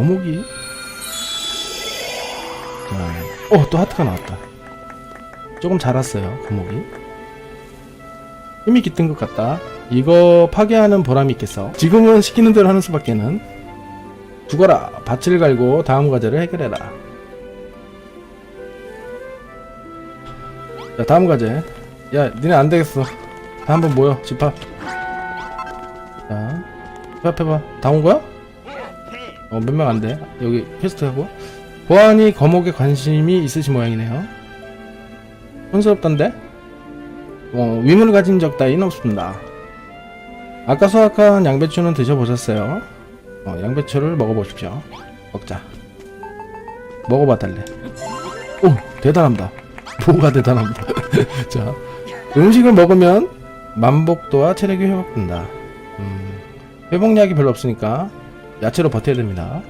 어묵이. 자, 어, 또 하트가 나왔다. 조금 자랐어요, 거목이. 힘이 깃든 것 같다. 이거 파괴하는 보람이 있겠어. 지금은 시키는 대로 하는 수밖에는. 죽어라. 밭을 갈고 다음 과제를 해결해라. 자, 다음 과제. 야, 니네 안 되겠어. 다 한번 모여. 집합. 자, 집합해봐. 다 온 거야? 어, 몇 명 안 돼. 여기 퀘스트 하고. 보안이 거목에 관심이 있으신 모양이네요. 혼스럽던데? 어, 위문을 가진 적 따위는 없습니다. 아까 수확한 양배추는 드셔보셨어요? 어, 양배추를 먹어보십시오. 먹자. 먹어봐 달래. 오, 대단합니다. 뭐가 대단합니다. 자, 음식을 먹으면 만복도와 체력이 회복된다. 음, 회복약이 별로 없으니까 야채로 버텨야 됩니다.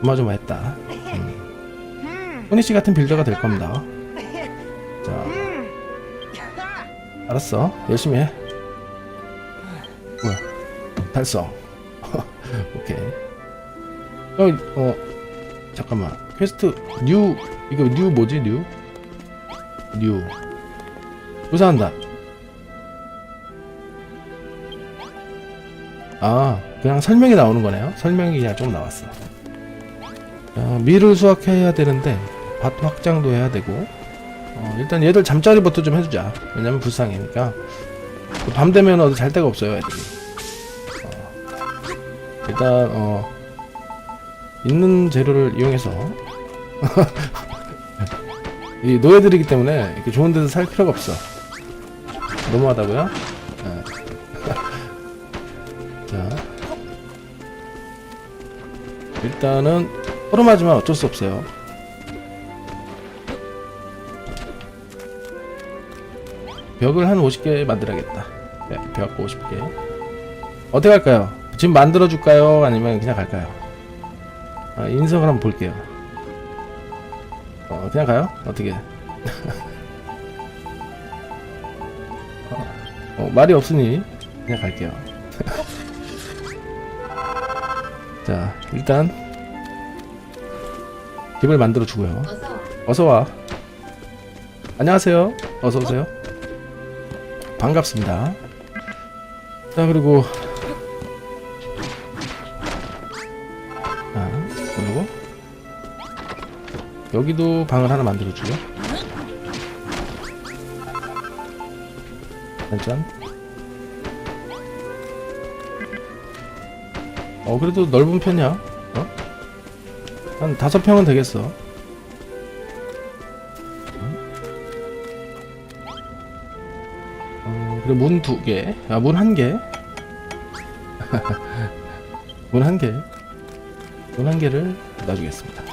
조마조마했다. 음. 호니 씨 같은 빌더가 될 겁니다. 자, 알았어. 열심히 해. 뭐야? 달성. 오케이. 어, 어, 잠깐만. 퀘스트 뉴 이거 뉴 뭐지 뉴? 뉴. 부사한다. 아, 그냥 설명이 나오는 거네요. 설명이 그냥 좀 나왔어. 자, 밀을 수확해야 되는데 밭 확장도 해야 되고 어, 일단 얘들 잠자리부터 좀 해주자. 왜냐면 불쌍해니까. 그밤 되면 어디 잘 데가 없어요, 애들이. 어, 일단 어 있는 재료를 이용해서 이 노예들이기 때문에 이렇게 좋은 데서 살 필요가 없어. 너무하다고요? 일단은 허름하지만 어쩔 수 없어요. 벽을 한 50개 만들어야겠다. 네, 벽 50개. 어떻게 할까요? 지금 만들어 줄까요? 아니면 그냥 갈까요? 아, 인석을 한번 볼게요. 어, 그냥 가요? 어떻게? 어, 어, 말이 없으니 그냥 갈게요. 자, 일단 집을 만들어 주고요. 어서 와. 안녕하세요. 어서 오세요. 반갑습니다. 자, 그리고 아, 그리고 여기도 방을 하나 만들어 주고. 짠. 어, 그래도 넓은 편이야. 어? 한 다섯 평은 되겠어. 어, 그리고 문 두 개. 아, 문 한 개. 문 한 개. 문 한 개를 놔주겠습니다. 자,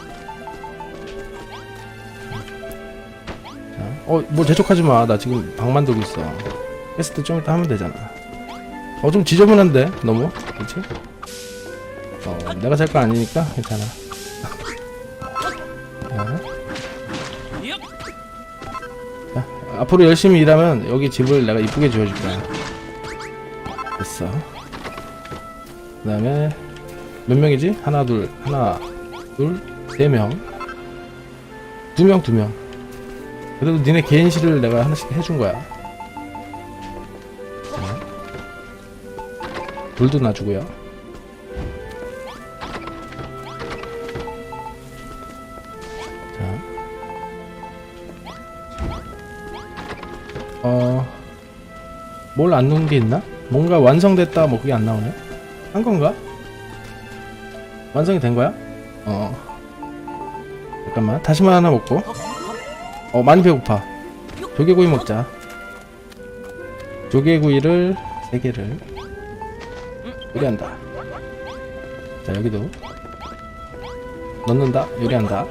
어, 뭐 재촉하지 마. 나 지금 방 만들고 있어. 퀘스트 좀 이따 하면 되잖아. 어, 좀 지저분한데? 너무? 그치? 어, 내가 살 거 아니니까 괜찮아. 앞으로 열심히 일하면 여기 집을 내가 이쁘게 지어줄 거야. 됐어. 그 다음에 몇 명이지? 하나, 둘, 하나, 둘, 세 명. 두 명, 두 명. 그래도 니네 개인실을 내가 하나씩 해준 거야. 자. 불도 놔주고요. 어, 뭘안 넣은 게 있나? 뭔가 완성됐다, 뭐 그게 안 나오네? 한 건가? 완성이 된 거야? 어. 잠깐만, 다시마 하나 먹고. 어, 많이 배고파. 조개구이 먹자. 조개구이를 세 개를 요리한다. 자, 여기도 넣는다, 요리한다.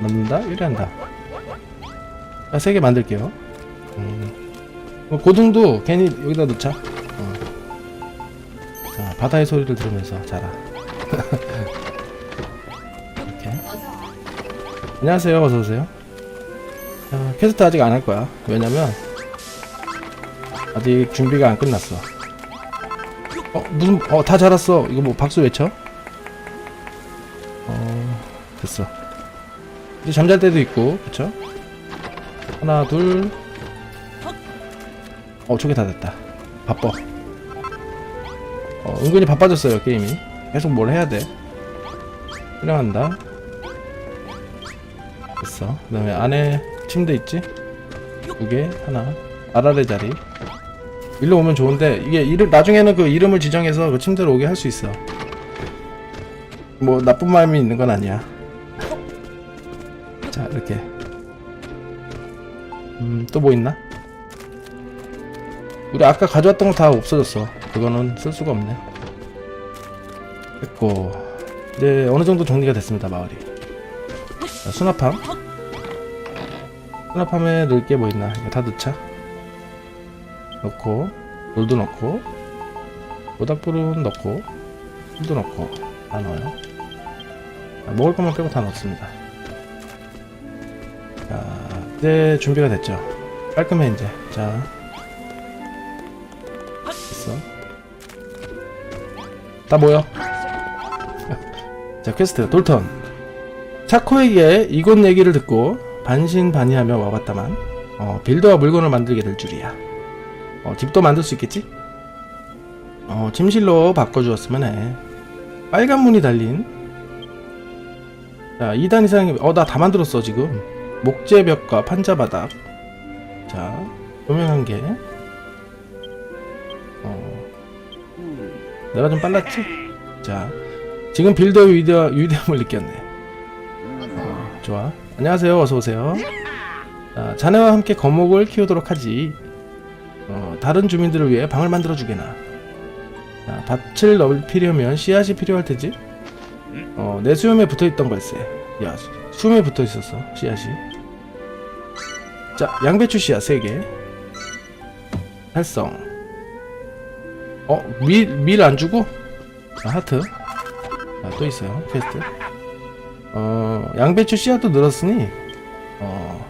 넣는다, 요리한다. 자, 세개 만들게요. 음. 어, 고등도 괜히 여기다 넣자. 어. 자, 바다의 소리를 들으면서 자라. 이렇게. 안녕하세요. 어서 오세요. 자, 퀘스트 아직 안 할 거야. 왜냐면 아직 준비가 안 끝났어. 어 무슨 어 다 자랐어 이거 뭐 박수 외쳐 어 됐어 이제 잠잘 때도 있고 그쵸 하나 둘 어 저게 다 됐다. 바빠. 어 은근히 바빠졌어요 게임이. 계속 뭘 해야 돼? 촬영한다. 됐어. 그 다음에 안에 침대 있지? 두 개 하나. 아라레 자리. 일로 오면 좋은데 이게 이름 나중에는 그 이름을 지정해서 그 침대로 오게 할 수 있어. 뭐 나쁜 마음이 있는 건 아니야. 자 이렇게. 음 또 뭐 있나? 우리 아까 가져왔던 거 다 없어졌어. 그거는 쓸 수가 없네. 됐고 이제 어느 정도 정리가 됐습니다 마을이. 자, 수납함. 수납함에 넣을 게 뭐 있나? 이거 다 넣자. 넣고 돌도 넣고 모닥불은 넣고 술도 넣고 다 넣어요 아, 먹을 것만 빼고 다 넣습니다 자 이제 준비가 됐죠 깔끔해 이제 자 됐어 다 모여 자 퀘스트 돌턴 차코에게 이곳 얘기를 듣고 반신반의하며 와봤다만 어, 빌더와 물건을 만들게 될 줄이야 어, 집도 만들 수 있겠지? 어, 침실로 바꿔주었으면 해. 빨간 문이 달린. 자, 2단 이상의, 어, 나 다 만들었어, 지금. 목재벽과 판자바닥. 자, 조명 한 개. 어, 내가 좀 빨랐지? 자, 지금 빌더의 위대, 위대함을 느꼈네. 어, 좋아. 안녕하세요. 어서오세요. 자, 자네와 함께 거목을 키우도록 하지. 어, 다른 주민들을 위해 방을 만들어 주게나. 자, 밭을 넓히려면 씨앗이 필요할 테지. 어, 내 수염에 붙어 있던 걸세. 야, 수- 수염에 붙어 있었어. 씨앗이. 자, 양배추 씨앗 3개. 활성. 어, 밀, 밀 안 주고? 아, 하트. 아, 또 있어요. 퀘스트. 어, 양배추 씨앗도 늘었으니, 어,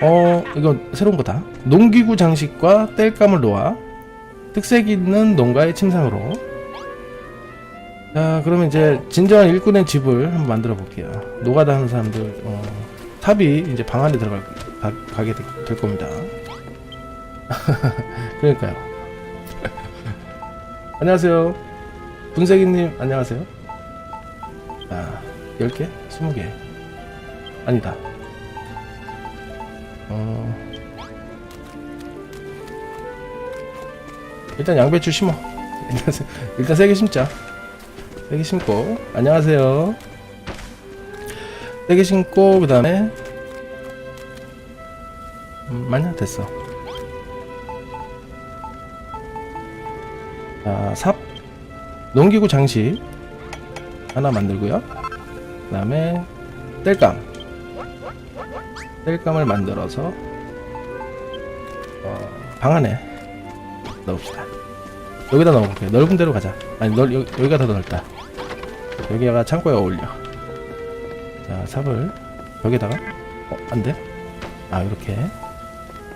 어, 이거 새로운 거다. 농기구 장식과 땔감을 놓아 특색 있는 농가의 침상으로. 자, 그러면 이제 진정한 일꾼의 집을 한번 만들어 볼게요. 노가다 하는 사람들, 어, 탑이 이제 방 안에 들어갈, 가, 가게 되- 될 겁니다. 그러니까요. 안녕하세요. 분쇄기님, 안녕하세요. 자, 10개? 20개. 아니다. 어... 일단 양배추 심어. 일단 세- 일단 세개 심자. 세개 심고 안녕하세요. 세개 심고 그 다음에 음, 마냐 됐어. 자, 삽 농기구 장식 하나 만들고요. 그 다음에 땔감 땔감을 만들어서 어, 방 안에 넣읍시다. 여기다 넣어볼게요. 넓은 데로 가자. 아니 넓 여기, 여기가 더 넓다. 여기가 창고에 어울려. 자 삽을 여기다가 어 안돼? 아 이렇게.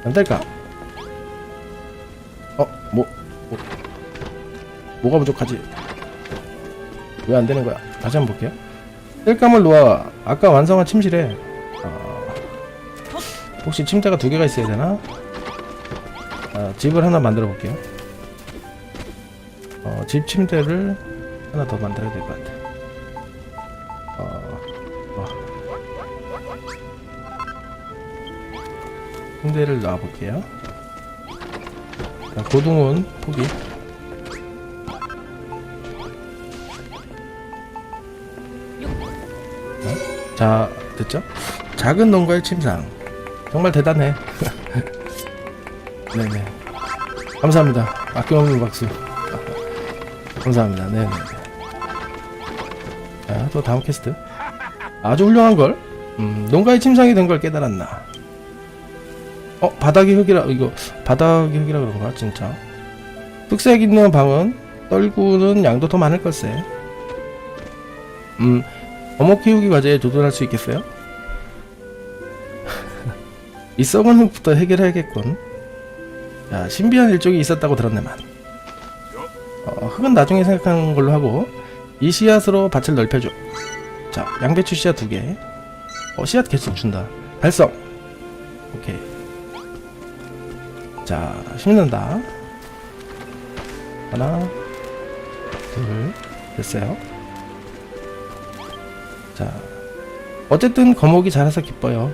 안 될까? 어뭐 뭐, 뭐가 부족하지? 왜 안 되는 거야? 다시 한번 볼게요. 땔감을 놓아 아까 완성한 침실에 어, 혹시 침대가 두 개가 있어야 되나? 아, 집을 하나 만들어 볼게요. 어, 집 침대를 하나 더 만들어야 될 것 같아. 침대를 놔 볼게요. 자, 고등은 포기. 어? 자, 됐죠? 작은 농가의 침상. 정말 대단해. 네네. 감사합니다. 아낌없는 박수. 감사합니다. 네네. 자, 또 다음 퀘스트. 아주 훌륭한 걸. 음, 농가의 침상이 된 걸 깨달았나. 어, 바닥이 흙이라, 이거, 바닥이 흙이라 그런가, 진짜. 특색 있는 방은 떨구는 양도 더 많을 걸세. 음, 어묵 키우기 과제에 도전할 수 있겠어요? 이 썩은 흙부터 해결해야겠군. 자, 신비한 일족이 있었다고 들었네만. 어, 흙은 나중에 생각하는 걸로 하고 이 씨앗으로 밭을 넓혀줘. 자, 양배추 씨앗 두 개. 어, 씨앗 개수 준다. 달성. 오케이. 자, 심는다. 하나, 둘, 됐어요. 자, 어쨌든 거목이 자라서 기뻐요.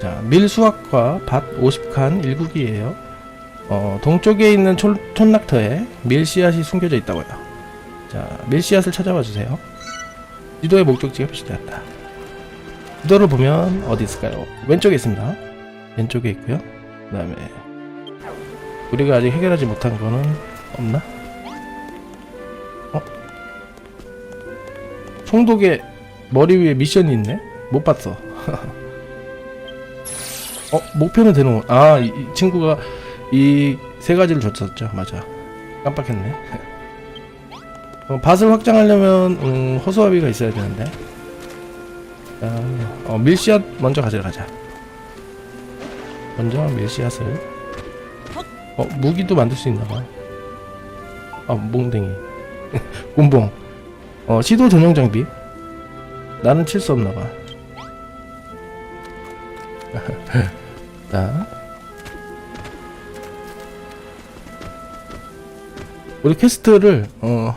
자, 밀 수확과 밭 50칸 1국이에요. 어, 동쪽에 있는 촌, 촌낙터에 밀 씨앗이 숨겨져 있다고요. 자, 밀 씨앗을 찾아와 주세요. 지도의 목적지가 표시되었다. 지도를 보면 어디 있을까요? 왼쪽에 있습니다. 왼쪽에 있고요. 그 다음에 우리가 아직 해결하지 못한 거는 없나? 어? 총독의 머리 위에 미션이 있네? 못 봤어. 어, 목표는 되는 거. 아, 이, 이 친구가 이 세 가지를 줬었죠. 맞아. 깜빡했네. 어, 밭을 확장하려면 음, 허수아비가 있어야 되는데. 아, 어, 밀씨앗 먼저 가져가자. 먼저 밀씨앗을. 어, 무기도 만들 수 있나봐. 아, 몽댕이. 곰봉. 어, 시도 전용 장비. 나는 칠 수 없나봐. 자. 우리 퀘스트를, 어,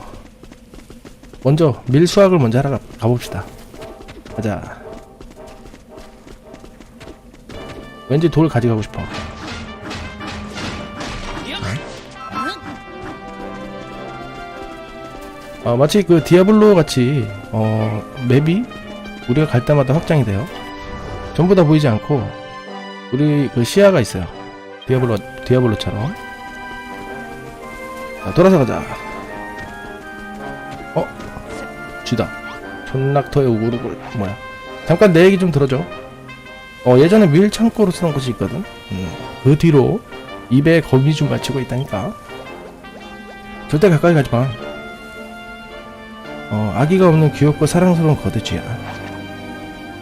먼저 밀 수확을 먼저 하러 가, 가봅시다. 가자. 왠지 돌 가져가고 싶어. 어, 마치 그 디아블로 같이 어, 맵이 우리가 갈 때마다 확장이 돼요. 전부 다 보이지 않고 우리 그 시야가 있어요. 디아블로 디아블로처럼. 자, 돌아서 가자. 어? 쥐다. 존락터의 오르골 뭐야? 잠깐 내 얘기 좀 들어줘. 어 예전에 밀 창고로 쓰던 곳이 있거든. 음, 그 뒤로 입에 거미 좀 맞추고 있다니까. 절대 가까이 가지 마. 어, 아기가 없는 귀엽고 사랑스러운 거대쥐야.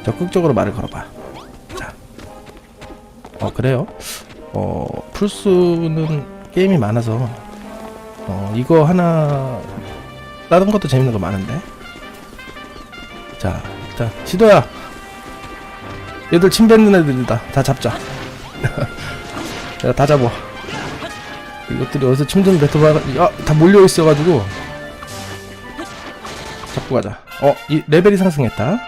적극적으로 말을 걸어봐. 자. 어, 그래요? 어, 풀수는 게임이 많아서, 어, 이거 하나, 다른 것도 재밌는 거 많은데? 자, 일단, 시도야! 얘들 침 뱉는 애들이다. 다 잡자. 내가 다 잡아. 이것들이 어디서 침 좀 뱉어봐. 야, 다 몰려있어가지고, 잡고 가자. 어, 이 레벨이 상승했다.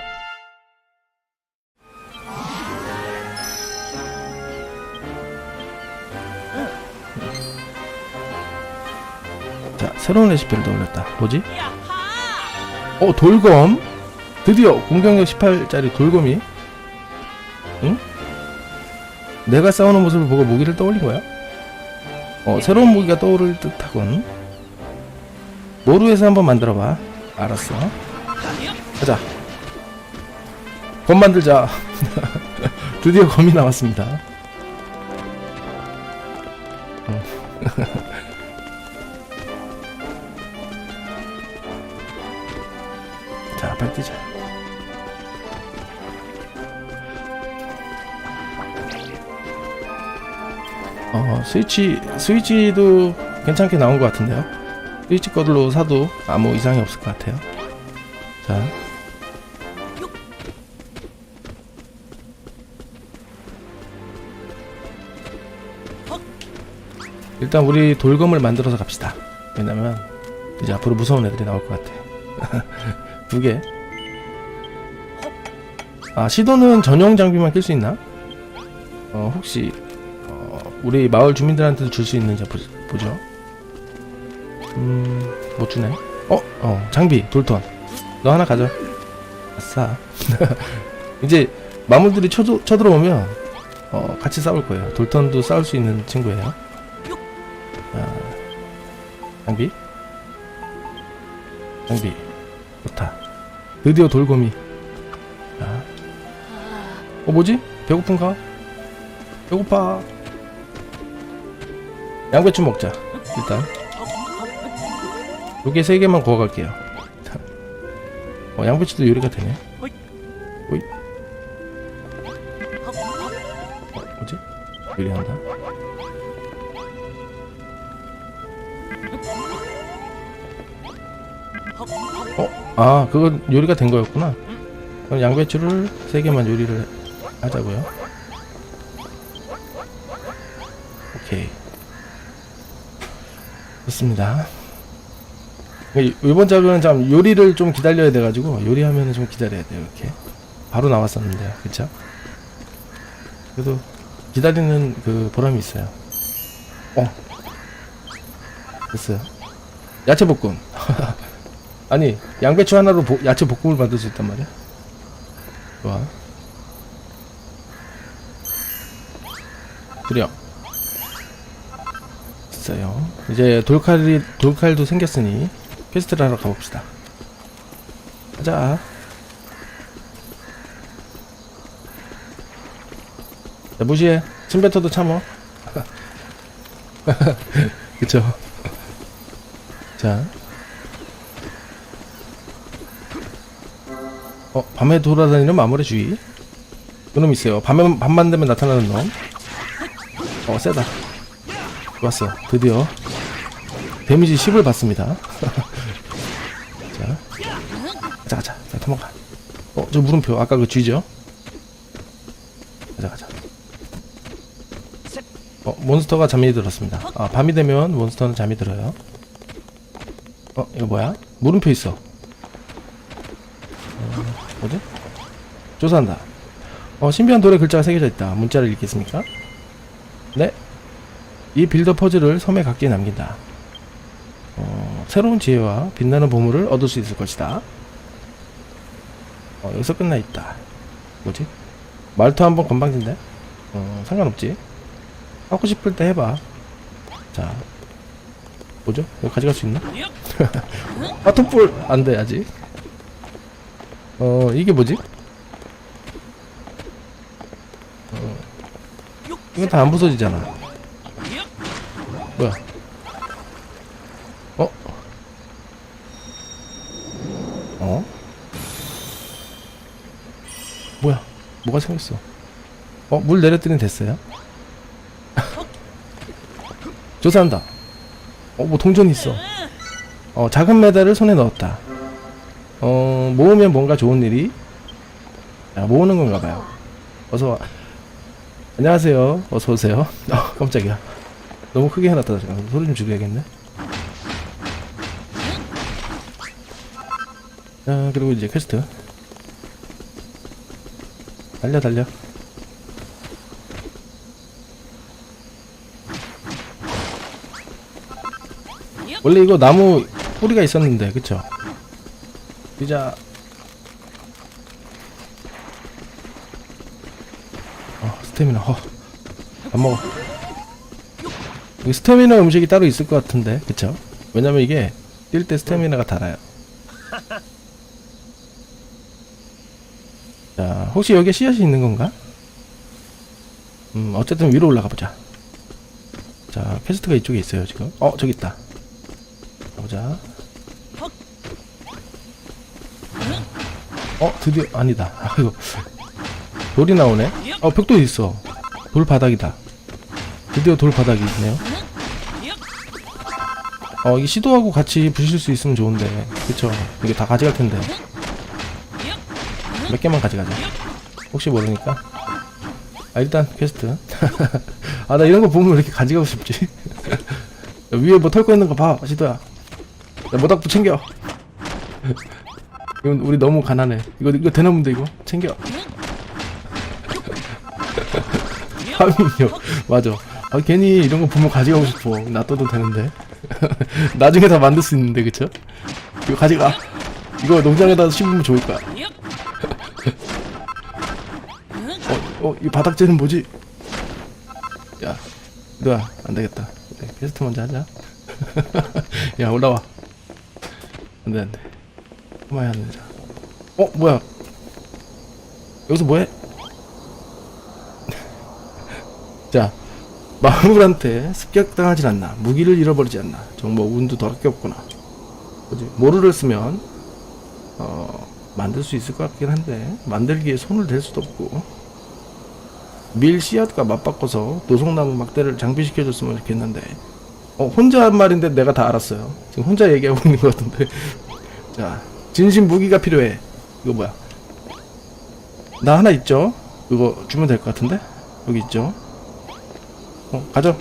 자, 새로운 레시피를 더 올렸다. 뭐지? 어, 돌검. 드디어 공격력 18짜리 돌검이. 응? 내가 싸우는 모습을 보고 무기를 떠올린 거야? 어, 새로운 무기가 떠오를 듯하군. 모루에서 한번 만들어봐. 알았어. 가자. 검 만들자. 드디어 검이 나왔습니다. 어. 자, 빨리 뛰자. 어, 스위치, 스위치도 괜찮게 나온 것 같은데요? 스위치 거들로 사도 아무 이상이 없을 것 같아요. 자. 일단 우리 돌검을 만들어서 갑시다. 왜냐면 이제 앞으로 무서운 애들이 나올 것 같아. 두 개. 아 시도는 전용 장비만 낄 수 있나? 어 혹시 어, 우리 마을 주민들한테도 줄 수 있는지 보, 보죠. 음, 못 주네. 어, 어, 장비, 돌턴. 너 하나 가져. 아싸. 이제 마물들이 쳐도, 쳐들어오면 어, 같이 싸울 거예요. 돌턴도 싸울 수 있는 친구예요. 자, 장비. 장비. 좋다. 드디어 돌곰이. 자. 어, 뭐지? 배고픈가? 배고파. 양배추 먹자. 일단. 요게 세 개만 구워 갈게요. 어, 양배추도 요리가 되네. 오이. 어? 어, 뭐지? 요리한다. 어, 아, 그건 요리가 된 거였구나. 그럼 양배추를 세 개만 요리를 하자고요. 오케이. 좋습니다. 이- 이번 작은 참 요리를 좀 기다려야 돼가지고 요리하면 좀 기다려야 돼요 이렇게. 바로 나왔었는데요 그쵸? 그래도 기다리는 그 보람이 있어요. 어. 됐어요. 야채 볶음. 아니 양배추 하나로 보- 야채 볶음을 만들 수 있단 말이야? 좋아. 그래요 있어요. 이제 돌칼이 돌칼도 생겼으니 퀘스트를 하러 가봅시다 가자 자, 무시해 침뱉어도 참어 그쵸 자 어, 밤에 돌아다니는 마물의 주의. 그놈 있어요. 밤에, 밤만 되면 나타나는 놈. 어, 세다. 좋았어. 드디어. 데미지 10을 받습니다. 자. 가자, 가자. 자, 도망가. 어, 저 물음표. 아까 그 쥐죠? 가자, 가자. 어, 몬스터가 잠이 들었습니다. 아, 밤이 되면 몬스터는 잠이 들어요. 어, 이거 뭐야? 물음표 있어. 뭐지? 조사한다. 어, 신비한 돌에 글자가 새겨져 있다. 문자를 읽겠습니까? 네. 이 빌더 퍼즐을 섬에 각기에 남긴다. 어, 새로운 지혜와 빛나는 보물을 얻을 수 있을 것이다. 어, 여기서 끝나 있다. 뭐지? 말투 한번 건방진데? 어, 상관없지. 하고 싶을 때 해봐. 자. 뭐죠? 이거 가져갈 수 있나? 아, 톱볼! 안 돼, 아직. 어 이게 뭐지? 어, 이건 다 안 부서지잖아. 뭐야? 어? 어? 뭐야? 뭐가 생겼어? 어? 물 내렸더니 됐어요? 조사한다. 어? 뭐 동전이 있어. 어 작은 메달을 손에 넣었다. 어, 모으면 뭔가 좋은 일이 아, 모으는 건가 봐요. 어서 와. 안녕하세요. 어서 오세요. 어, 깜짝이야. 너무 크게 해놨다. 잠깐 소리 좀 줄여야겠네. 자, 그리고 이제 퀘스트. 달려, 달려. 원래 이거 나무 뿌리가 있었는데, 그쵸? 피자. 어, 스태미나. 어. 안 먹어. 이 스태미나 음식이 따로 있을 것 같은데, 그쵸? 왜냐면 이게 뛸 때 스태미나가 달아요. 자, 혹시 여기에 씨앗이 있는 건가? 음, 어쨌든 위로 올라가 보자. 자, 퀘스트가 이쪽에 있어요, 지금. 어, 저기 있다. 가보자. 어 드디어 아니다 아이고 돌이 나오네 어 벽도 있어 돌 바닥이다 드디어 돌 바닥이 있네요 어 이게 시도하고 같이 부실 수 있으면 좋은데 그쵸 이게 다 가져갈 텐데 몇 개만 가져가자 혹시 모르니까 아 일단 퀘스트 아 나 이런 거 보면 왜 이렇게 가져가고 싶지 야, 위에 뭐털거 있는 거봐 시도야 야 모닥불 챙겨 이건 우리 너무 가난해. 이거 이거 대나무인데 이거 챙겨. 하민요. 맞아. 아 괜히 이런 거 보면 가져가고 싶어. 놔둬도 되는데. 나중에 다 만들 수 있는데 그쵸? 이거 가져가. 이거 농장에다 심으면 좋을 거야. 어, 어, 이 바닥재는 뭐지? 야, 너야 안 되겠다. 네, 퀘스트 먼저 하자. 야 올라와. 안 돼 안 돼. 그만해야 되자. 어 뭐야? 여기서 뭐해? 자 마물한테 습격당하진 않나 무기를 잃어버리지 않나 정말 운도 더럽게 없구나 뭐지 모루를 쓰면 어 만들 수 있을 것 같긴 한데 만들기에 손을 댈 수도 없고 밀 씨앗과 맞바꿔서 노송나무 막대를 장비시켜줬으면 좋겠는데 어 혼자 한 말인데 내가 다 알았어요 지금 혼자 얘기하고 있는 것 같은데 자, 진심 무기가 필요해. 이거 뭐야? 나 하나 있죠? 이거 주면 될 것 같은데? 여기 있죠? 어, 가져.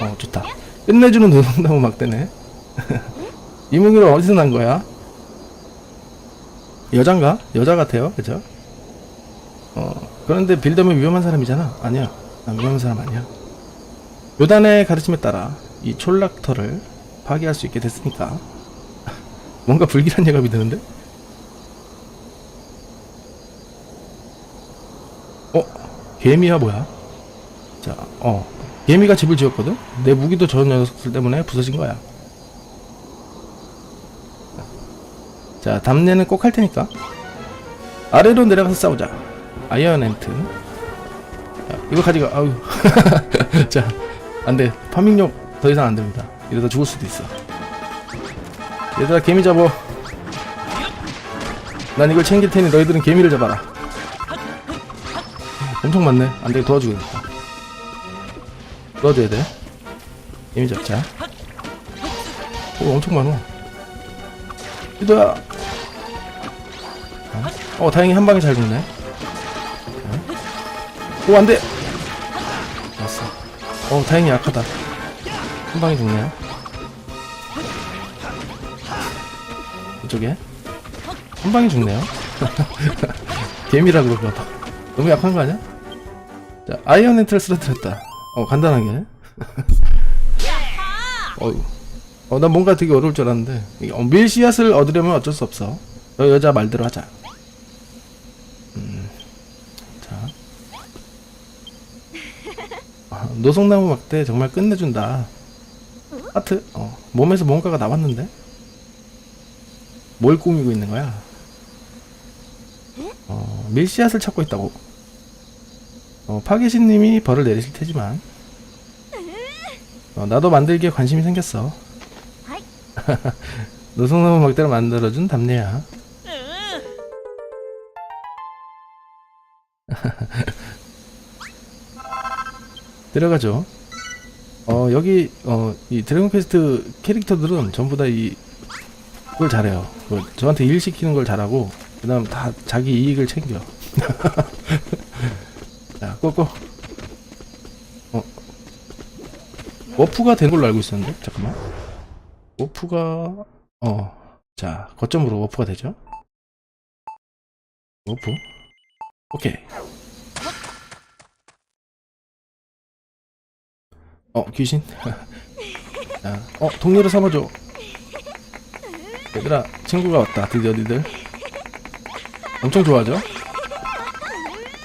어, 좋다. 끝내주는 노동나무 막대네. 이 무기를 어디서 난 거야? 여잔가? 여자 같아요. 그죠? 어, 그런데 빌더면 위험한 사람이잖아. 아니야. 난 위험한 사람 아니야. 요단의 가르침에 따라 이 촌락터를 파괴할 수 있게 됐으니까 뭔가 불길한 예감이 드는데? 어? 개미야 뭐야? 자, 어 개미가 집을 지었거든? 내 무기도 저 녀석들 때문에 부서진 거야 자 담내는 꼭 할 테니까 아래로 내려가서 싸우자 아이언 앤트. 자, 이거 가져가 아유. 자 안돼. 파밍용 더 이상 안됩니다. 이러다 죽을 수도 있어. 얘들아 개미 잡어. 난 이걸 챙길 테니 너희들은 개미를 잡아라. 엄청 많네. 안돼 도와주겠다. 도와줘야 돼. 개미 잡자. 오 엄청 많어. 이도야 어? 어 다행히 한 방에 잘 죽네. 어? 오 안돼. 왔어. 어 다행히 약하다. 한 방에 죽네요 이쪽에? 한 방에 죽네요. 개미라 그런가 봐 너무 약한 거 아니야? 자 아이언 엔트를 쓰러뜨렸다. 어 간단하게. 어이구 어난 뭔가 되게 어려울 줄 알았는데. 어, 밀 씨앗을 얻으려면 어쩔 수 없어. 너 여자 말대로 하자 노송나무 막대 정말 끝내준다. 하트? 어 몸에서 뭔가가 나왔는데? 뭘 꾸미고 있는 거야? 어 밀씨앗을 찾고 있다고. 어 파괴신님이 벌을 내리실 테지만. 어, 나도 만들기에 관심이 생겼어. 노송나무 막대를 만들어준 담내야 들어가죠. 어 여기 어 이 드래곤 퀘스트 캐릭터들은 전부 다 이 그걸 잘해요. 그 저한테 일 시키는 걸 잘하고 그 다음 다 자기 이익을 챙겨. 자 꼬꼬. 어 워프가 된 걸로 알고 있었는데 잠깐만. 워프가 어 자 거점으로 워프가 되죠. 워프. 오케이. 어 귀신? 자, 어 동료를 삼아줘. 얘들아 친구가 왔다 드디어 니들. 엄청 좋아하죠?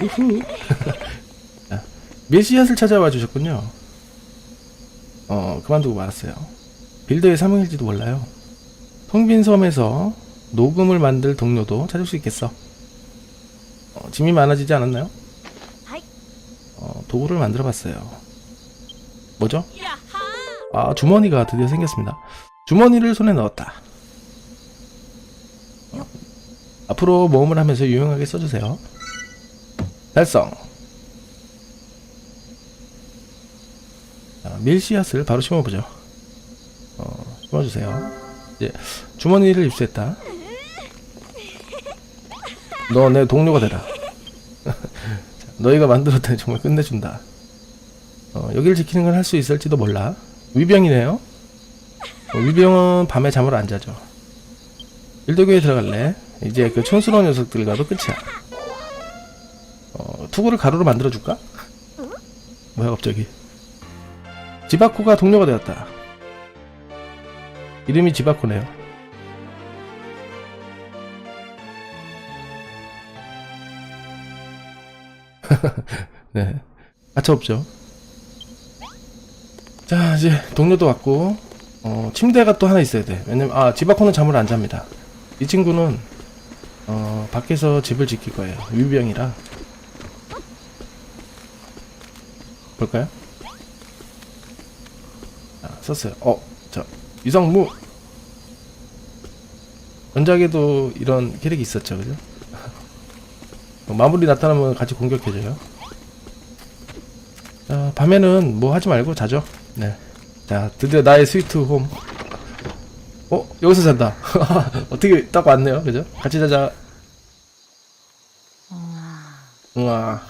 우후. 자, 메시앗을 찾아와 주셨군요. 어 그만두고 말았어요. 빌더의 사명일지도 몰라요. 텅빈 섬에서 녹음을 만들 동료도 찾을 수 있겠어. 어, 짐이 많아지지 않았나요? 어, 도구를 만들어 봤어요 뭐죠? 아 주머니가 드디어 생겼습니다. 주머니를 손에 넣었다. 어, 앞으로 모험을 하면서 유용하게 써주세요. 달성. 자, 밀씨앗을 바로 심어보죠. 어, 심어주세요. 이제 주머니를 입수했다. 너 내 동료가 되라. 자, 너희가 만들었다니 정말 끝내준다. 어, 여기를 지키는 걸할수 있을지도 몰라. 위병이네요. 어, 위병은 밤에 잠을 안 자죠. 일도교에 들어갈래. 이제 그 촌스러운 녀석들과도 끝이야. 어, 투구를 가루로 만들어줄까? 뭐야 갑자기. 지바코가 동료가 되었다. 이름이 지바코네요. 네. 가차 없죠. 자 이제 동료도 왔고 어, 침대가 또 하나 있어야 돼. 왜냐면 아 지바코는 잠을 안 잡니다. 이 친구는 어, 밖에서 집을 지킬 거예요. 유병이라. 볼까요? 아, 썼어요. 어 자 유성무. 전작에도 이런 캐릭이 있었죠 그죠? 어, 마무리 나타나면 같이 공격해줘요. 자, 밤에는 뭐 하지 말고 자죠. 네. 자, 드디어 나의 스위트 홈. 어 여기서 잔다. 어떻게 딱 왔네요. 그죠? 같이 자자. 우와